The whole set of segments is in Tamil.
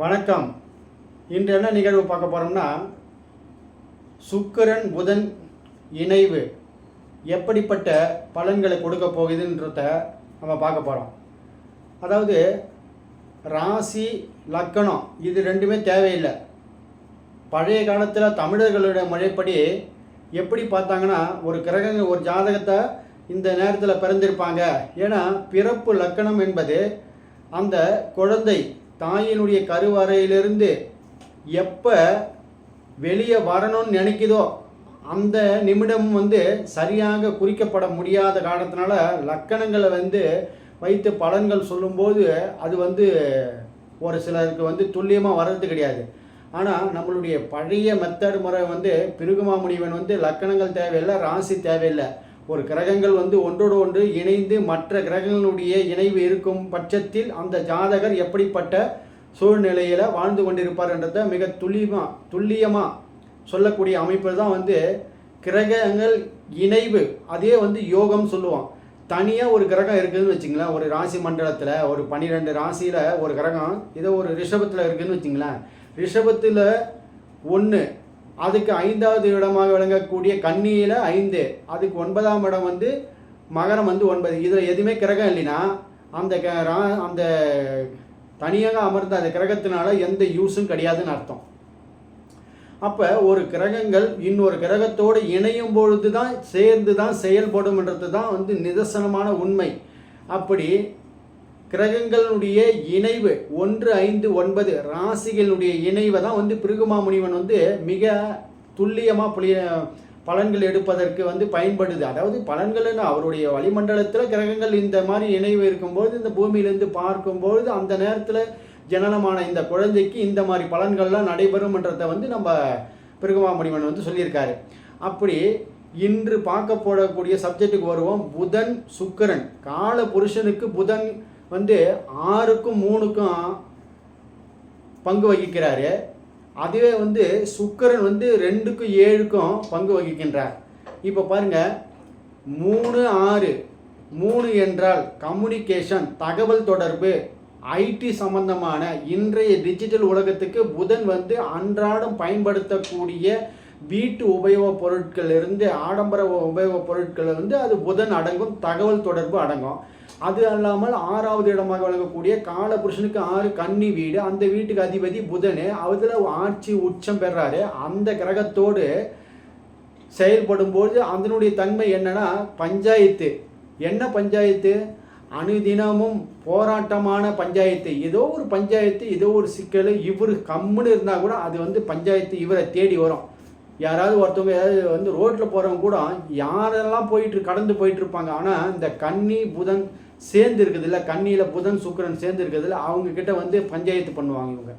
வணக்கம். இன்று என்ன நிகழ்வு பார்க்க போகிறோம்னா சுக்கிரன் புதன் இணைவு எப்படிப்பட்ட பலன்களை கொடுக்க போகுதுன்றத நம்ம பார்க்க போகிறோம் அதாவது ராசி லக்கணம் இது ரெண்டுமே தேவையில்லை. பழைய காலத்தில் தமிழர்களுடைய முறைப்படி எப்படி பார்த்தாங்கன்னா ஒரு கிரகங்கள் ஒரு ஜாதகத்தை இந்த நேரத்தில் பிறந்திருப்பாங்க. ஏன்னா பிறப்பு லக்கணம் என்பது அந்த குழந்தை தாயினுடைய கருவறையிலிருந்து எப்போ வெளியே வரணும்னு நினைக்குதோ அந்த நிமிடம் வந்து சரியாக குறிக்கப்பட முடியாத காரணத்தினால லக்கணங்களை வந்து வைத்து பலன்கள் சொல்லும்போது அது வந்து ஒரு சிலருக்கு வந்து துல்லியமாக வர்றது கிடையாது. ஆனால் நம்மளுடைய பழைய மெத்தட் முறை வந்து பிருகுமா முனிவன் வந்து லக்கணங்கள் தேவையில்லை ராசி தேவையில்லை. ஒரு கிரகங்கள் வந்து ஒன்றோடு ஒன்று இணைந்து மற்ற கிரகங்களுடைய இணைவு இருக்கும் பட்சத்தில் அந்த ஜாதகர் எப்படிப்பட்ட சூழ்நிலையில் வாழ்ந்து கொண்டிருப்பார்ன்றதை மிக துல்லியமாக துல்லியமாக சொல்லக்கூடிய அமைப்பு தான் வந்து கிரகங்கள் இணைவு அதே வந்து யோகம் சொல்லுவோம் தனியாக ஒரு கிரகம் இருக்குதுன்னு வச்சுங்களேன் ஒரு ராசி மண்டலத்தில் ஒரு பன்னிரெண்டு ராசியில் ஒரு கிரகம் இதோ ஒரு ரிஷபத்தில் இருக்குதுன்னு வச்சுங்களேன். ரிஷபத்தில் ஒன்று அதுக்கு ஐந்தாவது இடமாக விளங்கக்கூடிய கன்னியில் ஐந்து அதுக்கு ஒன்பதாம் இடம் வந்து மகரம் வந்து ஒன்பது. இதில் எதுவுமே கிரகம் இல்லைன்னா அந்த க- ரா- அந்த தனியாக அமர்ந்த அந்த கிரகத்தினால எந்த யூஸும் கிடையாதுன்னு அர்த்தம். அப்போ ஒரு கிரகங்கள் இன்னொரு கிரகத்தோடு இணையும் பொழுது தான் சேர்ந்து தான் செயல்படும்ன்றது தான் வந்து நிதர்சனமான உண்மை. அப்படி கிரகங்களுடைய இணைவு ஒன்று ஐந்து ஒன்பது ராசிகளுடைய இணைவை தான் வந்து பிருகுமா முனிவன் வந்து மிக துல்லியமாக புளிய பலன்கள் எடுப்பதற்கு வந்து பயன்படுது. அதாவது பலன்கள்னு அவருடைய வளிமண்டலத்தில் கிரகங்கள் இந்த மாதிரி இணைவு இருக்கும்போது இந்த பூமியிலேருந்து பார்க்கும்பொழுது அந்த நேரத்தில் ஜனனமான இந்த குழந்தைக்கு இந்த மாதிரி பலன்கள்லாம் நடைபெறும்ன்றதை வந்து நம்ம பிருகுமா முனிவன் வந்து சொல்லியிருக்காரு. அப்படி இன்று பார்க்க போடக்கூடிய சப்ஜெக்ட்டுக்கு வருவோம். புதன் சுக்கரன். கால புருஷனுக்கு புதன் வந்து ஆறுக்கும் மூணுக்கும் பங்கு வகிக்கிறாரு. அதுவே வந்து சுக்கரன் வந்து ரெண்டுக்கும் ஏழுக்கும் பங்கு வகிக்கின்றார். இப்போ பாருங்க மூணு ஆறு மூணு என்றால் கம்யூனிகேஷன் தகவல் தொடர்பு ஐடி சம்பந்தமான இன்றைய டிஜிட்டல் உலகத்துக்கு புதன் வந்து அன்றாடம் பயன்படுத்தக்கூடிய வீட்டு உபயோகப் பொருட்கள்லேருந்து ஆடம்பர உபயோகப் பொருட்கள் வந்து அது புதன் அடங்கும் தகவல் தொடர்பு அடங்கும். அது அல்லாமல் ஆறாவது இடமாக வழங்கக்கூடிய காலபுருஷனுக்கு ஆறு கன்னி வீடு அந்த வீட்டுக்கு அதிபதி புதனு அதில் ஆட்சி உச்சம் பெறாரு. அந்த கிரகத்தோடு செயல்படும்போது அதனுடைய தன்மை என்னன்னா பஞ்சாயத்து. என்ன பஞ்சாயத்து? அணுதினமும் போராட்டமான பஞ்சாயத்து. ஏதோ ஒரு பஞ்சாயத்து ஏதோ ஒரு சிக்கல் இவர் கம்முன்னு இருந்தால் கூட அது வந்து பஞ்சாயத்து இவரை தேடி வரும். யாராவது ஒருத்தவங்க ஏதாவது வந்து ரோட்டில் போகிறவங்க கூட யாரெல்லாம் போயிட்டு கடந்து போயிட்டுருப்பாங்க ஆனால் இந்த கன்னி புதன் சேர்ந்து இருக்குது இல்லை புதன் சுக்கிரன் சேர்ந்து இருக்குதுல்ல அவங்கக்கிட்ட வந்து பஞ்சாயத்து பண்ணுவாங்க இவங்க.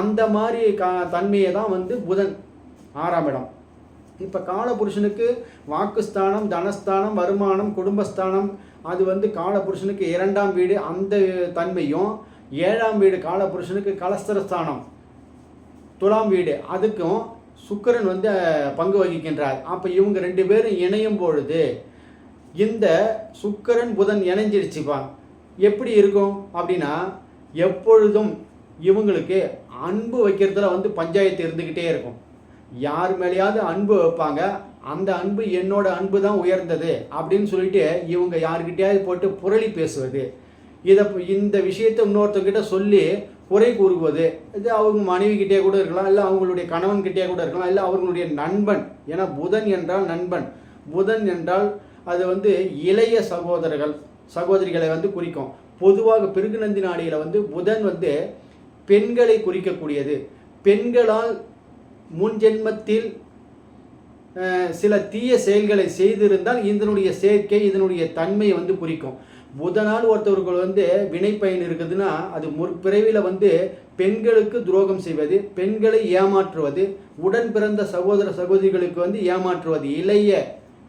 அந்த மாதிரி க தன்மையை தான் வந்து புதன் ஆறாம் இடம். இப்போ காலபுருஷனுக்கு வாக்குஸ்தானம் தனஸ்தானம் வருமானம் குடும்பஸ்தானம் அது வந்து காலபுருஷனுக்கு இரண்டாம் வீடு அந்த தன்மையும் ஏழாம் வீடு காலபுருஷனுக்கு கலஸ்தரஸ்தானம் துலாம் வீடு. அதுக்கும் சுக்கரன் வந்து பங்கு வகிக்கின்றார். அப்போ இவங்க ரெண்டு பேரும் இணையும் பொழுது இந்த சுக்கரன் புதன் இணைஞ்சிருச்சுப்பா. எப்படி இருக்கும்? அப்படின்னா எப்பொழுதும் இவங்களுக்கு அன்பு வைக்கிறதுல வந்து பஞ்சாயத்து இருந்துக்கிட்டே இருக்கும். யார் மேலேயாவது அன்பு வைப்பாங்க அந்த அன்பு என்னோட அன்பு தான் உயர்ந்தது அப்படின்னு சொல்லிட்டு இவங்க யார்கிட்டயாவது போட்டு புரளி பேசுவது. இதை இந்த விஷயத்தை இன்னொருத்தங்கிட்ட சொல்லி குறை கூறுவது இது அவங்க மனைவிக்கிட்டே கூட இருக்கலாம் இல்லை அவங்களுடைய கணவன்கிட்டே கூட இருக்கலாம் இல்லை அவர்களுடைய நண்பன் ஏன்னா புதன் என்றால் நண்பன் புதன் என்றால் அது வந்து இளைய சகோதரர்கள் சகோதரிகளை வந்து குறிக்கும். பொதுவாக பிருகுநந்தி நாடியில் வந்து புதன் வந்து பெண்களை குறிக்கக்கூடியது. பெண்களால் முன் ஜென்மத்தில் சில தீய செயல்களை செய்திருந்தால் இதனுடைய சேர்க்கை இதனுடைய தன்மையை வந்து குறிக்கும். புதனால் ஒருத்தவர்கள் வந்து வினைப்பயன் இருக்குதுன்னா அது முற்பிறவியில் வந்து பெண்களுக்கு துரோகம் செய்வது பெண்களை ஏமாற்றுவது உடன் பிறந்த சகோதர சகோதரிகளுக்கு வந்து ஏமாற்றுவது இளைய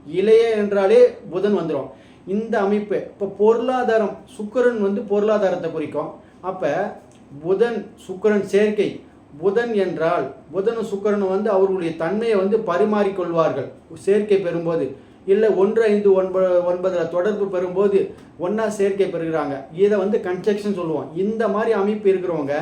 இளைய என்றாலே புதன் வந்துடும் இந்த அமைப்பு இப்போ பொருளாதாரம் சுக்கரன் வந்து பொருளாதாரத்தை குறிக்கும். அப்போ புதன் சுக்கிரன் சேர்க்கை புதன் என்றால் புதனும் சுக்கரனும் வந்து அவர்களுடைய தன்மையை வந்து பரிமாறிக்கொள்வார்கள். சேர்க்கை பெறும்போது இல்லை ஒன்று ஐந்து ஒன்பது ஒன்பதில் தொடர்பு பெறும்போது ஒன்றா சேர்க்கை பெறுகிறாங்க. இதை வந்து கன்ஸ்ட்ரக்ஷன் சொல்லுவோம். இந்த மாதிரி அமைப்பு இருக்கிறவங்க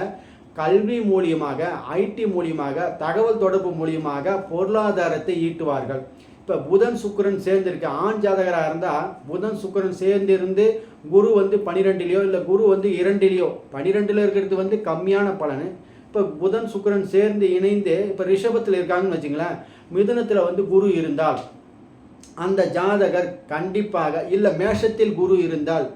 கல்வி மூலியமாக ஐடி மூலியமாக தகவல் தொடர்பு மூலியமாக பொருளாதாரத்தை ஈட்டுவார்கள். இப்போ புதன் சுக்கிரன் சேர்ந்திருக்கு. ஆண் ஜாதகராக இருந்தால் புதன் சுக்கரன் சேர்ந்திருந்து குரு வந்து பனிரெண்டுலேயோ இல்லை குரு வந்து இரண்டிலேயோ பனிரெண்டில் இருக்கிறது வந்து கம்மியான பலன். இப்போ புதன் சுக்கிரன் சேர்ந்து இணைந்து இப்போ ரிஷபத்தில் இருக்காங்கன்னு வச்சுங்களேன் மிதுனத்தில் வந்து குரு இருந்தால் அந்த ஜாதகர் கண்டிப்பாக இல்லை மேஷத்தில் குரு இருந்தால்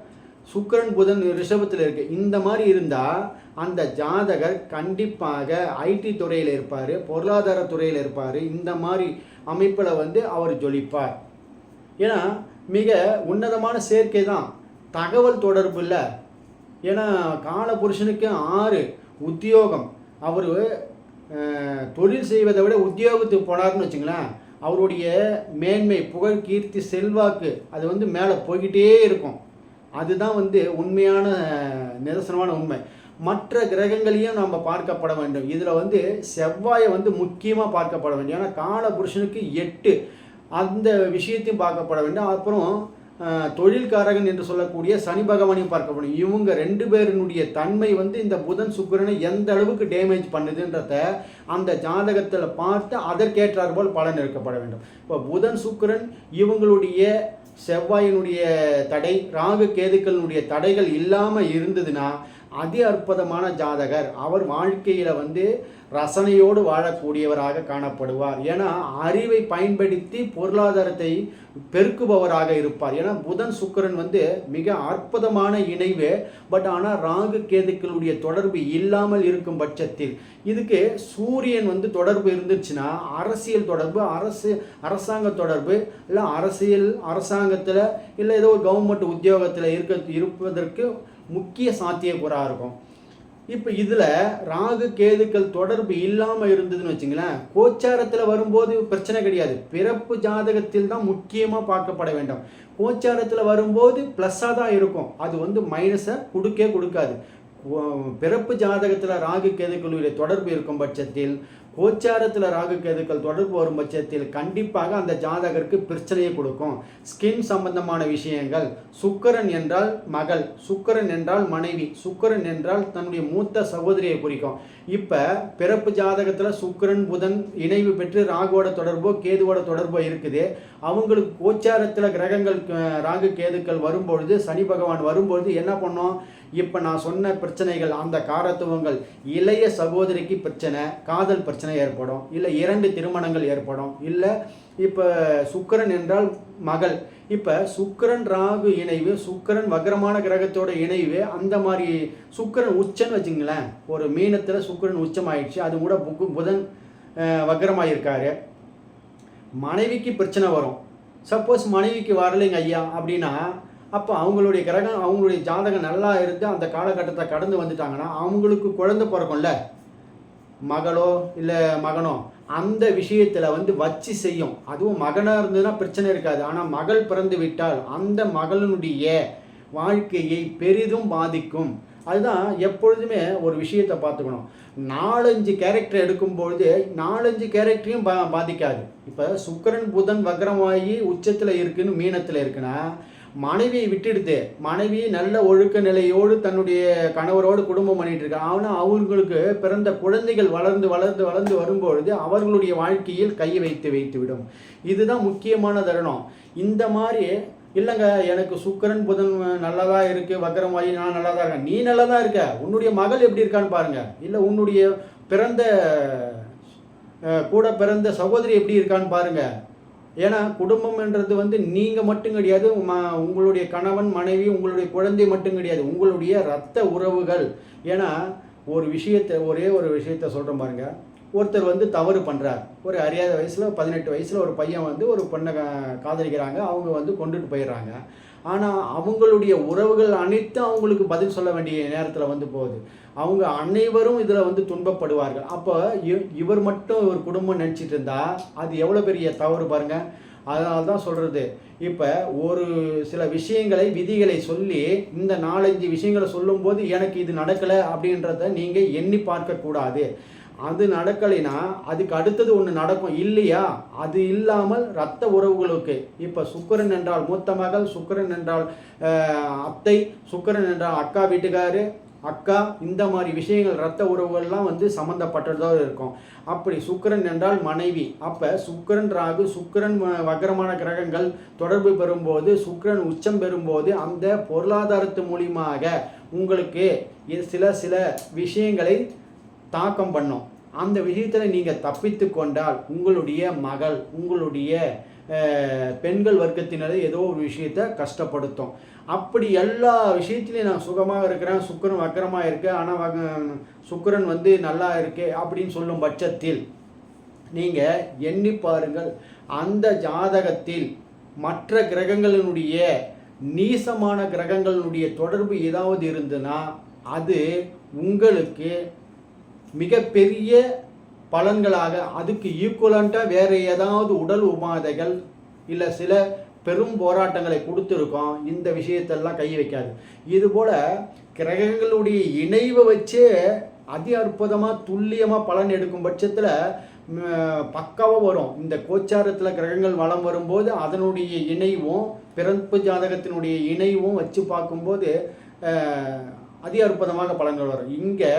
சுக்கிரன் புதன் ரிஷபத்தில் இருக்கு இந்த மாதிரி இருந்தால் அந்த ஜாதகர் கண்டிப்பாக ஐடி துறையில் இருப்பார் பொருளாதார துறையில் இருப்பார் இந்த மாதிரி அமைப்பில் வந்து அவர் ஜொலிப்பார். ஏன்னா மிக உன்னதமான சேர்க்கை தான். தகவல் தொடர்பு இல்லை. ஏன்னா காலபுருஷனுக்கு ஆறு உத்தியோகம். அவர் தொழில் செய்வதை விட உத்தியோகத்துக்கு போனார்னு வச்சுங்களேன் அவருடைய மேன்மை புகழ் கீர்த்தி செல்வாக்கு அது வந்து மேலே போய்கிட்டே இருக்கும். அதுதான் வந்து உண்மையான நிதர்சனமான உண்மை. மற்ற கிரகங்களையும் நம்ம பார்க்கப்பட வேண்டும். இதில் வந்து செவ்வாயை வந்து முக்கியமாக பார்க்கப்பட வேண்டும். ஏன்னா கால புருஷனுக்கு எட்டு. அந்த விஷயத்தையும் பார்க்கப்பட வேண்டும். அப்புறம் தொழில்காரகன் என்று சொல்லக்கூடிய சனி பகவானையும் பார்க்கப்படும் இவங்க ரெண்டு பேரினுடைய தன்மை வந்து இந்த புதன் சுக்கிரனை எந்த அளவுக்கு டேமேஜ் பண்ணுதுன்றத அந்த ஜாதகத்தில் பார்த்து அதற்கேற்றார் போல் பலன் இருக்கப்பட வேண்டும். இப்போ புதன் சுக்கிரன் இவங்களுடைய செவ்வாயினுடைய தடை ராகு கேதுக்களினுடைய தடைகள் இல்லாமல் இருந்ததுன்னா அதி அற்புதமான ஜாதகர். அவர் வாழ்க்கையில் வந்து ரசனையோடு வாழக்கூடியவராக காணப்படுவார். ஏன்னா அறிவை பயன்படுத்தி பொருளாதாரத்தை பெருக்குபவராக இருப்பார். ஏன்னா புதன் சுக்கிரன் வந்து மிக அற்புதமான இணைவு. பட் ஆனால் ராகு கேதுக்களுடைய தொடர்பு இல்லாமல் இருக்கும் பட்சத்தில் இதுக்கு சூரியன் வந்து தொடர்பு இருந்துச்சுன்னா அரசியல் தொடர்பு அரசு அரசாங்க தொடர்பு இல்லை அரசியல் அரசாங்கத்தில் இல்லை ஏதோ ஒரு கவர்மெண்ட் உத்தியோகத்தில் இருக்க இருப்பதற்கு முக்கிய சாத்தியக்கூறாக இருக்கும். இப்போ இதில் ராகு கேதுக்கள் தொடர்பு இல்லாமல் இருந்ததுன்னு வச்சுங்களேன் கோச்சாரத்தில் வரும்போது பிரச்சனை கிடையாது. பிறப்பு ஜாதகத்தில் தான் முக்கியமாக பார்க்கப்பட வேண்டும். கோச்சாரத்தில் வரும்போது ப்ளஸ்ஸாக தான் இருக்கும். அது வந்து மைனஸை கொடுக்கே கொடுக்காது. பிறப்பு ஜாதகத்தில் ராகு கேதுக்களுடைய தொடர்பு இருக்கும் பட்சத்தில் கோச்சாரத்தில் ராகு கேதுக்கள் தொடர்பு வரும் பட்சத்தில் கண்டிப்பாக அந்த ஜாதகருக்கு பிரச்சனையை கொடுக்கும். ஸ்கின் சம்பந்தமான விஷயங்கள் சுக்கரன் என்றால் மகள் சுக்கரன் என்றால் மனைவி சுக்கிரன் என்றால் தன்னுடைய மூத்த சகோதரியை குறிக்கும். இப்போ பிறப்பு ஜாதகத்தில் சுக்கிரன் புதன் இணைவு பெற்று ராகுவோட தொடர்போ கேதுவோட தொடர்போ இருக்குது. அவங்களுக்கு கோச்சாரத்தில் கிரகங்கள் ராகு கேதுக்கள் வரும்பொழுது சனி பகவான் வரும்பொழுது என்ன பண்ணோம்? இப்போ நான் சொன்ன பிரச்சனைகள் அந்த காரத்துவங்கள் இளைய சகோதரிக்கு பிரச்சனை காதல் பிரச்சனை ஏற்படும் இல்லை இரண்டு திருமணங்கள் ஏற்படும் இல்லை இப்போ சுக்கிரன் என்றால் மகள். இப்போ சுக்கிரன் ராகு இணைவு சுக்கிரன் வக்ரமான கிரகத்தோட இணைவு அந்த மாதிரி சுக்கிரன் உச்சன்னு வச்சுங்களேன் ஒரு மீனத்தில் சுக்கரன் உச்சம் ஆயிடுச்சு அது கூட புக்கு புதன் அஹ், வக்ரமாயிருக்காரு. மனைவிக்கு பிரச்சனை வரும். சப்போஸ் மனைவிக்கு வரலைங்க ஐயா அப்படின்னா அப்போ அவங்களுடைய கிரகம் அவங்களுடைய ஜாதகம் நல்லா இருந்து அந்த காலகட்டத்தை கடந்து வந்துட்டாங்கன்னா அவங்களுக்கு குழந்தை பிறக்கும்ல? மகளோ இல்லை மகனோ? அந்த விஷயத்தில் வந்து வச்சு செய்யும். அதுவும் மகனாக இருந்ததுன்னா பிரச்சனை இருக்காது. ஆனால் மகள் பிறந்து விட்டால் அந்த மகளினுடைய வாழ்க்கையை பெரிதும் பாதிக்கும். அதுதான் எப்பொழுதுமே ஒரு விஷயத்தை பார்த்துக்கணும். நாலஞ்சு கேரக்டர் எடுக்கும்பொழுது நாலஞ்சு கேரக்டரையும் பா பாதிக்காது. இப்போ சுக்கிரன் புதன் வக்ரமாகி உச்சத்தில் இருக்குன்னு மீனத்தில் இருக்குன்னா மனைவியை விட்டுடுது மனைவி நல்ல ஒழுக்க நிலையோடு தன்னுடைய கணவரோடு குடும்பம் பண்ணிட்டு இருக்காங்க ஆனால் அவங்களுக்கு பிறந்த குழந்தைகள் வளர்ந்து வளர்ந்து வளர்ந்து வரும்பொழுது அவர்களுடைய வாழ்க்கையில் கை வைத்து வைத்து விடும். இதுதான் முக்கியமான தருணம். இந்த மாதிரி இல்லைங்க எனக்கு சுக்கிரன் புதன் நல்லா தான் இருக்குது வாயு நான் நல்லா தான் இருக்கேன். நீ நல்லா தான் இருக்க? உன்னுடைய மகள் எப்படி இருக்கான்னு பாருங்கள் இல்லை உன்னுடைய பிறந்த கூட பிறந்த சகோதரி எப்படி இருக்கான்னு பாருங்கள் ஏன்னா குடும்பம்ன்றது வந்து நீங்கள் மட்டும் கிடையாது உங்களுடைய கணவன் மனைவி உங்களுடைய குழந்தை மட்டும் கிடையாது உங்களுடைய ரத்த உறவுகள். ஏன்னா ஒரு விஷயத்தை ஒரே ஒரு விஷயத்த சொல்கிறேன் பாருங்க. ஒருத்தர் வந்து தவறு பண்ணுறார் ஒரு அறியாத வயசில் பதினெட்டு வயசில் ஒரு பையன் வந்து ஒரு பொண்ணை காதலிக்கிறாங்க அவங்க வந்து கொண்டுட்டு போயிடுறாங்க. ஆனால் அவங்களுடைய உறவுகள் அனைத்தும் அவங்களுக்கு பதில் சொல்ல வேண்டிய நேரத்தில் வந்து போகுது. அவங்க அனைவரும் இதில் வந்து துன்பப்படுவார்கள். அப்போ இவர் மட்டும் ஒரு குடும்பம் நினச்சிட்டு இருந்தா அது எவ்வளோ பெரிய தவறு பாருங்க. அதனால தான் சொல்கிறது இப்போ ஒரு சில விஷயங்களை விதிகளை சொல்லி இந்த நாலஞ்சு விஷயங்களை சொல்லும்போது எனக்கு இது நடக்கலை அப்படின்றத நீங்கள் எண்ணி பார்க்கக்கூடாது அது நடக்கலைன்னா அதுக்கு அடுத்தது ஒன்று நடக்கும். இல்லையா? அது இல்லாமல் இரத்த உறவுகளுக்கு. இப்போ சுக்கிரன் என்றால் மூத்த மகள் சுக்கிரன் என்றால் அத்தை சுக்கரன் என்றால் அக்கா வீட்டுக்காரு அக்கா இந்த மாதிரி விஷயங்கள் ரத்த உறவுகள்லாம் வந்து சம்மந்தப்பட்டதாக இருக்கும். அப்படி சுக்கிரன் என்றால் மனைவி. அப்போ சுக்கிரன் ராகு சுக்கிரன் வக்கரமான கிரகங்கள் தொடர்பு பெறும்போது சுக்கிரன் உச்சம் பெறும்போது அந்த பொருளாதாரத்து மூலியமாக உங்களுக்கு இது சில சில விஷயங்களை தாக்கம் பண்ணும். அந்த விஷயத்தில் நீங்கள் தப்பித்து கொண்டால் உங்களுடைய மகள் உங்களுடைய பெண்கள் வர்க்கத்தினரை ஏதோ ஒரு விஷயத்தை கஷ்டப்படுத்தும். அப்படி எல்லா விஷயத்துலையும் நான் சுகமாக இருக்கிறேன் சுக்கிரன் வக்கரமாக இருக்கு ஆனால் சுக்கரன் வந்து நல்லா இருக்கு அப்படின்னு சொல்லும் பட்சத்தில் நீங்கள் எண்ணி பாருங்கள் அந்த ஜாதகத்தில் மற்ற கிரகங்களினுடைய நீசமான கிரகங்களினுடைய தொடர்பு ஏதாவது இருந்ததுன்னா அது உங்களுக்கு மிகப்பெரிய பலன்களாக அதுக்கு ஈக்குவலண்ட்டாக வேறு ஏதாவது உடல் உபாதைகள் இல்லை சில பெரும் போராட்டங்களை கொடுத்துருக்கோம் இந்த விஷயத்தெல்லாம் கை வைக்காது. இதுபோல் கிரகங்களுடைய இணைவை வச்சே அதி அற்புதமாக துல்லியமாக பலன் எடுக்கும் பட்சத்தில் பக்காவாக வரும். இந்த கோச்சாரத்தில் கிரகங்கள் வளம் வரும்போது அதனுடைய இணைவும் பிறப்பு ஜாதகத்தினுடைய இணைவும் வச்சு பார்க்கும்போது அதி அற்புதமாக பலன்கள் வரும். இங்கே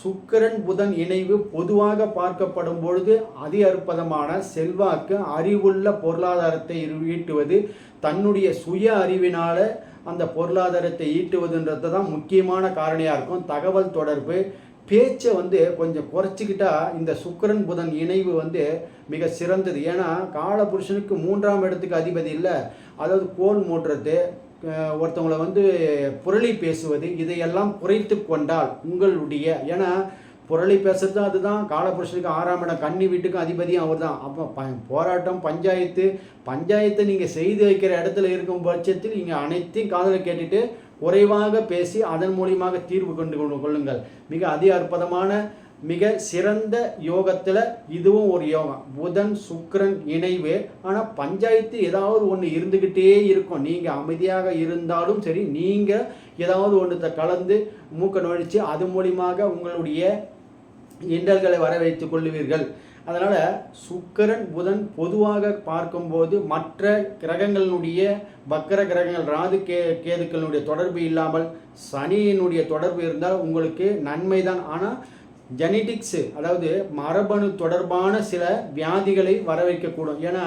சுக்கிரன் புதன் இணைவு பொதுவாக பார்க்கப்படும் பொழுது அதி அற்புதமான செல்வாக்கு அறிவுள்ள பொருளாதாரத்தை ஈட்டுவது தன்னுடைய சுய அறிவினால் அந்த பொருளாதாரத்தை ஈட்டுவதுன்றது தான் முக்கியமான காரணியாக இருக்கும். தகவல் தொடர்பு பேச்சை வந்து கொஞ்சம் குறைச்சிக்கிட்டா இந்த சுக்கரன் புதன் இணைவு வந்து மிக சிறந்தது. ஏன்னா காலபுருஷனுக்கு மூன்றாம் இடத்துக்கு அதிபதி இல்லை. அதாவது கோல் மூட்டுறது ஒருத்தவங்களை வந்து புரளி பேசுவது இதையெல்லாம் குறைத்து கொண்டால் உங்களுடைய ஏன்னா புரளி பேசுறது அதுதான். காலபுருஷனுக்கு ஆறாம் இடம் கன்னி வீட்டுக்கும் அதிபதியும் அவர் தான் அப்போ ப போராட்டம் பஞ்சாயத்து பஞ்சாயத்தை நீங்கள் செய்து வைக்கிற இடத்துல இருக்கும் பட்சத்தில் நீங்கள் அனைத்தையும் காதலை கேட்டுட்டு குறைவாக பேசி அதன் மூலியமாக தீர்வு கொண்டு கொண்டு கொள்ளுங்கள். மிக அதி அற்புதமான மிக சிறந்த யோகத்தில் இதுவும் ஒரு யோகம். புதன் சுக்கரன் இணைவு. ஆனால் பஞ்சாயத்து ஏதாவது ஒன்று இருந்துக்கிட்டே இருக்கும். நீங்கள் அமைதியாக இருந்தாலும் சரி நீங்கள் ஏதாவது ஒன்றத்தை கலந்து மூக்க நுழைச்சி அது மூலியமாக உங்களுடைய இன்னல்களை வர வைத்து கொள்ளுவீர்கள். அதனால் சுக்கரன் புதன் பொதுவாக பார்க்கும்போது மற்ற கிரகங்களினுடைய வக்கர கிரகங்கள் ராது கே கேதுக்களினுடைய தொடர்பு இல்லாமல் சனியினுடைய தொடர்பு இருந்தால் உங்களுக்கு நன்மை தான் ஆனால் ஜெனட்டிக்ஸு அதாவது மரபணு தொடர்பான சில வியாதிகளை வர வைக்கக்கூடும் ஏன்னா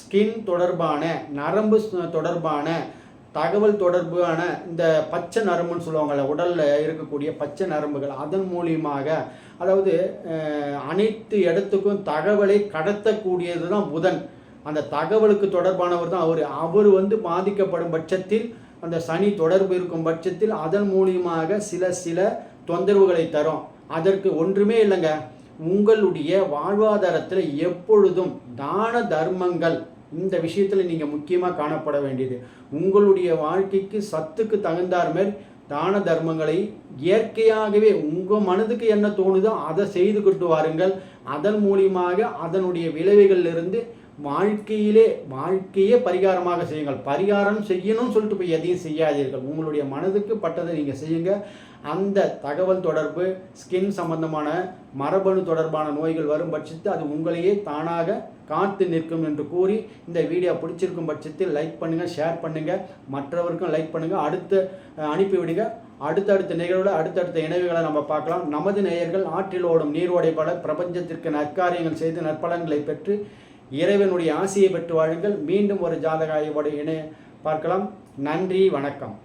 ஸ்கின் தொடர்பான நரம்பு தொடர்பான தகவல் தொடர்பான இந்த பச்சை நரம்புன்னு சொல்லுவாங்கள்ல உடலில் இருக்கக்கூடிய பச்சை நரம்புகள் அதன் மூலியமாக அதாவது அனைத்து இடத்துக்கும் தகவலை கடத்தக்கூடியது தான் புதன். அந்த தகவலுக்கு தொடர்பானவர் தான் அவர். அவர் வந்து பாதிக்கப்படும் பட்சத்தில் அந்த சனி தொடர்பு இருக்கும் பட்சத்தில் அதன் மூலியமாக சில சில தொந்தரவுகளை தரும். அதற்கு ஒன்றுமே இல்லைங்க. உங்களுடைய வாழ்வாதாரத்தில் எப்பொழுதும் தான தர்மங்கள் இந்த விஷயத்தில் நீங்கள் முக்கியமாக காணப்பட வேண்டியது. உங்களுடைய வாழ்க்கைக்கு சத்துக்கு தகுந்தார் மேல் தான தர்மங்களை இயற்கையாகவே உங்கள் மனதுக்கு என்ன தோணுதோ அதை செய்து கொண்டு வாருங்கள். அதன் மூலியமாக அதனுடைய விளைவுகளிலிருந்து வாழ்க்கையிலே வாழ்க்கையே பரிகாரமாக செய்யுங்கள். பரிகாரம் செய்யணும்னு சொல்லிட்டு போய் எதையும் செய்யாதீர்கள். உங்களுடைய மனதுக்கு பட்டதை நீங்கள் செய்யுங்க. அந்த தகவல் தொடர்பு ஸ்கின் சம்பந்தமான மரபணு தொடர்பான நோய்கள் வரும் பட்சத்தில் அது உங்களையே தானாக காத்து நிற்கும் என்று கூறி இந்த வீடியோ பிடிச்சிருக்கும் பட்சத்தில் லைக் பண்ணுங்கள் ஷேர் பண்ணுங்கள் மற்றவருக்கும் லைக் பண்ணுங்கள் அடுத்து அனுப்பிவிடுங்க அடுத்தடுத்த நிகழ்வில் அடுத்தடுத்த இணைவுகளை நம்ம பார்க்கலாம். நமது நேயர்கள் ஆற்றில் ஓடும் நீரோடை பல பிரபஞ்சத்திற்கு நற்காரியங்கள் செய்து நற்பலன்களை பெற்று இறைவனுடைய ஆசியை பெற்று வாழுங்கள். மீண்டும் ஒரு ஜாதக ஆய்வோடு இணை பார்க்கலாம். நன்றி வணக்கம்.